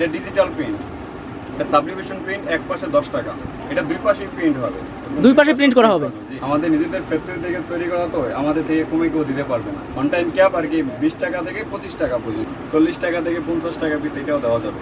এটা digital print এটা sublimation print এক পাশে দশ টাকা। এটা দুই পাশে প্রিন্ট হবে। দুই পাশে প্রিন্ট করা হবে? আমাদের নিজেদের ফ্যাক্টরি থেকে তৈরি করা তো আমাদের থেকে কমে কেউ দিতে পারবে না। অন টাইম ক্যাপ আর কি বিশ টাকা থেকে পঁচিশ টাকা পর্যন্ত। চল্লিশ টাকা থেকে পঞ্চাশ টাকা পিস এটাও দেওয়া যাবে।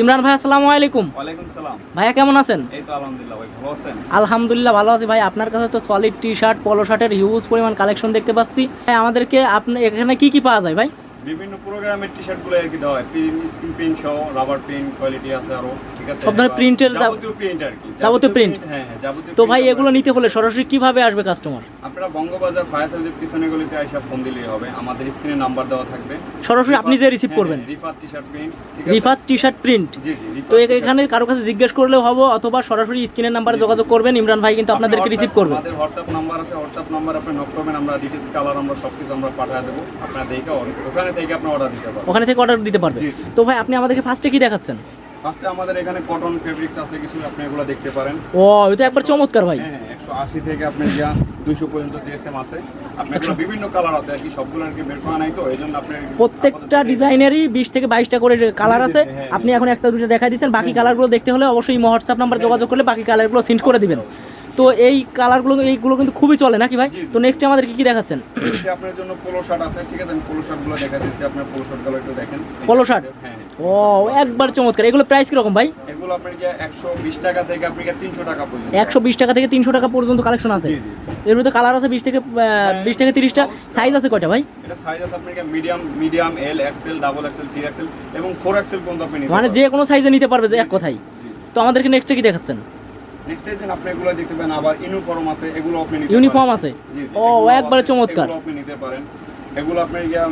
ইমরান ভাই আসসালামু আলাইকুম। ওয়ালাইকুম সালাম। ভাইয়া কেমন আছেন? এই তো আলহামদুলিল্লাহ ভাই ভালো আছেন? আলহামদুলিল্লাহ ভালো আছি ভাই। আপনার কাছে তো সলিড টি শার্ট পলো শার্টের হিউজ পরিমাণ কালেকশন দেখতে পাচ্ছি। ভাই আমাদেরকে আপনি এখানে কি কি পাওয়া যায় ভাই? বিভিন্ন প্রোগ্রামের টি শার্টগুলো আর কি দেওয়া হয়। প্রিন্ট স্ক্রিন প্রিন্ট সহ রাবার প্রিন্ট কোয়ালিটি আছে আরও ঠিক আছে? সব ধরনের যা- যাবতীয় প্রিন্ট আর কি। যাবতীয় প্রিন্ট হ্যাঁ হ্যাঁ যাবতীয় তো ভাই এগুলো নিতে হলে সরাসরি কীভাবে আসবে কাস্টমার আপনারা বঙ্গবাজার ফায়ার সার্ভিসের পিছনে গলিতে আইসা ফোন দিলেই হবে। আমাদের স্ক্রিনে নাম্বার দেওয়া থাকবে। সরাসরি আপনি যে রিসিভ করবেন। Rifat T shirt print Rifat T shirt print জি জি তো এখানে কারও কাছে জিজ্ঞেস করলেও হবে অথবা সরাসরি স্ক্রিনের নাম্বারে যোগাযোগ করবেন ইমরান ভাই কিন্তু আপনাদেরকে রিসিভ করবে। আমাদের হোয়াটসঅ্যাপ নাম্বার আছে হোয়াটসঅ্যাপ নাম্বার আপনি নক করবেন আমরা ডিটেলস কালার আমরা সবকিছু আমরা পাঠিয়ে দেবো। আপনারা দেখে ওখানে থেকে আপনি অর্ডার দিতে পারবেন। ওখানে থেকে অর্ডার দিতে পারবে। তো ভাই আপনি আমাদেরকে ফার্স্টে কি দেখাচ্ছেন? ফার্স্টে আমাদের এখানে কটন ফেব্রিক্স আছে কিছু আপনি এগুলো দেখতে পারেন। ও এটা একবার চমৎকার ভাই। হ্যাঁ একশো আশি থেকে আপনার যা দুইশো পর্যন্ত জিএসএম আছে। আপনার বিভিন্ন কালার আছে আর কি সবগুলো আর কি বের করা নাই তো এই জন্য আপনি প্রত্যেকটা ডিজাইনেরই বিশ থেকে বাইশটা করে কালার আছে। হ্যাঁ, আপনি এখন একটা দুটো দেখা দিচ্ছেন বাকি কালারগুলো দেখতে হলে অবশ্যই হোয়াটসঅ্যাপ নাম্বার যোগাযোগ করলে বাকি কালারগুলো সেন্ড করে দিবেন। তো এই কালারগুলো এইগুলো কিন্তু খুবই চলে নাকি ভাই। তো নেক্সট আমাদের কি কি দেখাচ্ছেন? আপনার জন্য পোলো শার্ট আছে ঠিক আছে? আমি পোলো শার্টগুলো দেখা দিচ্ছি আপনার পোলো শার্টগুলো একটু দেখেন। Polo shirt? হ্যাঁ ও একবার চমৎকার। এগুলো প্রাইস কীরকম ভাই? এগুলো আপনার যে একশো বিশ টাকা থেকে আপনি তিনশো টাকা পর্যন্ত একশো বিশ টাকা থেকে তিনশো টাকা পর্যন্ত কালেকশন আছে। জি, জি। এর মধ্যে কালার আছে বিশ থেকে বিশ থেকে তিরিশটা। সাইজ আছে কয়টা ভাই? এটা সাইজ আছে আপনার medium medium L XL double XL three XL এবং ফোর এক্সেল পর্যন্ত আপনি মানে যে কোনো সাইজে নিতে পারবে যে এক কথাই। তো আমাদেরকে নেক্সটে কি দেখাচ্ছেন? নেক্সট দিন আপনি এগুলো দেখতে পাবেন আবার ইউনিফর্ম আছে এগুলো আপনি নিতে ইউনিফর্ম আছে? ও একবারে চমৎকার। আপনি নিতে পারেন। এগুলো আপনার গিয়া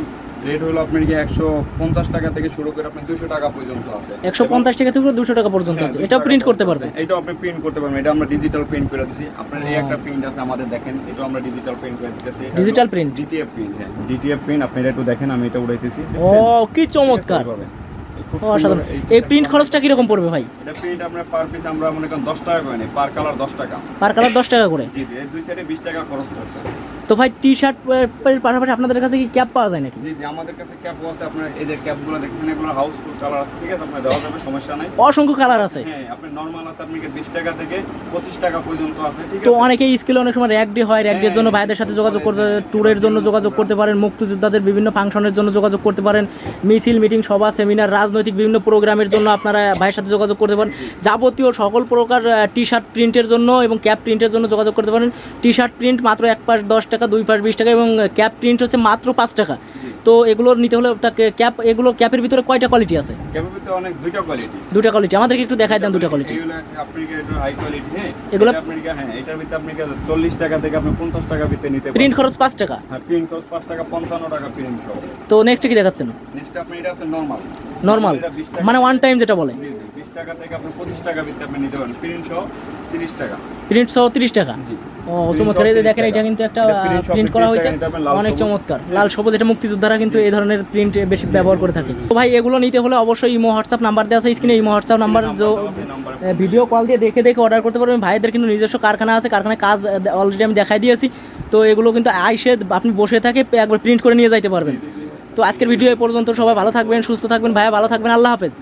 রেট হলো আপনার একশো পঞ্চাশ টাকা থেকে শুরু করে আপনি দুশো টাকা পর্যন্ত আছে। একশো পঞ্চাশ টাকা থেকে দুশো টাকা পর্যন্ত হ্যাঁ, আছে। 200 এটাও টাকা প্রিন্ট করতে পর্যন্ত পারবে? আছে। এটাও আপনি প্রিন্ট করতে পারবেন। এটা আমরা ডিজিটাল প্রিন্ট করে দিছি। আপনার এই একটা প্রিন্ট আছে আমাদের দেখেন এটাও আমরা ডিজিটাল প্রিন্ট করে দিতেছি। Digital print? ডিটিএফ প্রিন্ট হ্যাঁ ডিটিএফ প্রিন্ট আপনি এটা একটু দেখেন আমি এটা উড়াইতেছি ও কি চমৎকার। অসাধারণ। এই প্রিন্ট খরচটা কীরকম পড়বে ভাই? এটা প্রিন্ট আপনার পার পিস আমরা মনে করেন দশ টাকা করে নিই পার কালার দশ টাকা। পার কালার দশ টাকা করে? জি জি দুই সাইডে বিশ টাকা খরচ করছে তো ভাই টি শার্ট পাশাপাশি আপনাদের কাছে কি ক্যাপ পাওয়া যায় নাকি? জি জি আমাদের কাছে ক্যাপও আছে। আপনার এই যে ক্যাপগুলো দেখছেন এগুলো হাউসফুল কালার আছে ঠিক আছে? আপনার দেওয়া যাবে সমস্যা নাই। অসংখ্য কালার আছে। হ্যাঁ আপনি নর্মাল আছে আপনি বিশ টাকা থেকে পঁচিশ টাকা পর্যন্ত আছে ঠিক আছে তো আছে? অনেকেই স্কিল অনেক সময় র্যাক ডে হয় র্যাক ডের জন্য ভাইদের সাথে যোগাযোগ করতে ট্যুরের জন্য যোগাযোগ করতে পারেন মুক্তিযোদ্ধাদের বিভিন্ন ফাংশনের জন্য যোগাযোগ করতে পারেন মিছিল মিটিং সভা সেমিনার রাজনৈতিক বিভিন্ন প্রোগ্রামের জন্য আপনারা ভাইয়ের সাথে যোগাযোগ করতে পারেন। যাবতীয় সকল প্রকার টি শার্ট প্রিন্টের জন্য এবং ক্যাপ প্রিন্টের জন্য যোগাযোগ করতে পারেন। টি শার্ট প্রিন্ট মাত্র এক পাশ দশ টাকা দুই পাশ বিশ টাকা এবং ক্যাপ প্রিন্ট হচ্ছে মাত্র পাঁচ টাকা। তো এগুলো নিতে হলে তাকে ক্যাপ এগুলো ক্যাপের ভিতরে কয়টা কোয়ালিটি আছে? ক্যাপের ভিতরে অনেক দুইটা কোয়ালিটি দুটা কোয়ালিটি আমাদেরকে একটু দেখাই দেন দুটা কোয়ালিটি হাই হ্যাঁ? এগুলো- হ্যাঁ এটার ভিতরে টাকা থেকে আপনি পঞ্চাশ টাকা ভিতরে নিতে পারেন প্রিন্ট খরচ পাঁচ টাকা? হ্যাঁ প্রিন্ট খরচ পাঁচ টাকা পঞ্চান্ন টাকা প্রিন্ট সহ। তো নেক্সট কি দেখাচ্ছেন? নেক্সট আপনি এটা আছে নর্মাল নর্মাল মানে ওয়ান টাইম যেটা বলে। জি জি বিশ টাকা থেকে আপনি পঁচিশ টাকা ভিতরে আপনি নিতে পারেন প্রিন্ট সহ। টাকা। প্রিন্ট সহ টাকা? জি। ও চমৎকার। এই যে দেখেন এটা কিন্তু একটা প্রিন্ট করা হয়েছে। অনেক চমৎকার। লাল সবুজ এটা মুক্তিযোদ্ধারা কিন্তু এই ধরনের প্রিন্ট বেশি ব্যবহার করে থাকে। তো ভাই এগুলো নিতে হলে অবশ্যই ইমো হোয়াটসঅ্যাপ নাম্বার দেওয়া আছে। স্ক্রিনে imo WhatsApp number video call দিয়ে দেখে দেখে অর্ডার করতে পারবেন। ভাইদের কিন্তু নিজস্ব কারখানা আছে কারখানায় কাজ অলরেডি আমি দেখাই দিয়েছি। তো এগুলো কিন্তু আইসে আপনি বসে থাকে একবার প্রিন্ট করে নিয়ে যাইতে পারবেন। তো আজকের ভিডিও এই পর্যন্ত সবাই ভালো থাকবেন সুস্থ থাকবেন। ভাইয়া ভালো থাকবেন। আল্লাহ হাফেজ।